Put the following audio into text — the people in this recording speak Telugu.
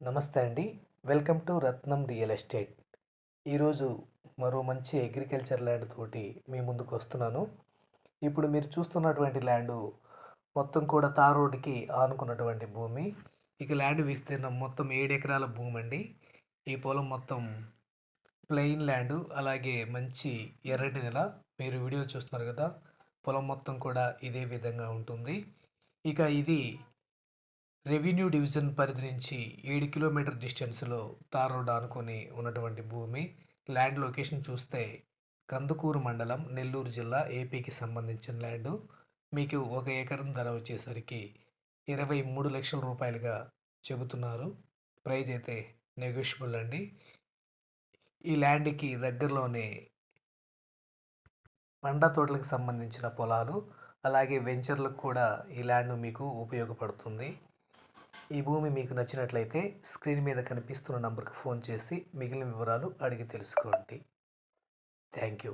నమస్తే అండి. Welcome to Ratnam real estate. ఈరోజు మరో మంచి అగ్రికల్చర్ ల్యాండ్ తోటి మీ ముందుకు వస్తున్నాను. ఇప్పుడు మీరు చూస్తున్నటువంటి ల్యాండ్ మొత్తం కూడా తార్ రోడ్డుకి ఆనుకున్నటువంటి భూమి. ఇక ల్యాండ్ విస్తీర్ణం మొత్తం ఏడు ఎకరాల భూమి అండి ఈ పొలం మొత్తం ప్లెయిన్ ల్యాండ్ అలాగే మంచి ఎర్రటి నెల. మీరు వీడియో చూస్తున్నారు కదా పొలం మొత్తం కూడా ఇదే విధంగా ఉంటుంది. ఇక ఇది రెవెన్యూ డివిజన్ పరిధి నుంచి ఏడు కిలోమీటర్ డిస్టెన్స్లో తార్ రోడ్ ఆనుకొని ఉన్నటువంటి భూమి. ల్యాండ్ లొకేషన్ చూస్తే కందుకూరు మండలం నెల్లూరు జిల్లా ఏపీకి సంబంధించిన ల్యాండ్. మీకు ఒక ఎకరం ధర వచ్చేసరికి ఇరవై మూడు లక్షల రూపాయలుగా చెబుతున్నారు. ప్రైజ్ అయితే నెగోషియబుల్ అండి. ఈ ల్యాండ్కి దగ్గరలోనే పండ్ల తోటలకు సంబంధించిన పొలాలు అలాగే వెంచర్లకు కూడా ఈ ల్యాండ్ మీకు ఉపయోగపడుతుంది. ఈ భూమి మీకు నచ్చినట్లయితే స్క్రీన్ మీద కనిపిస్తున్న నంబర్కి ఫోన్ చేసి మిగిలిన వివరాలు అడిగి తెలుసుకోండి. Thank you.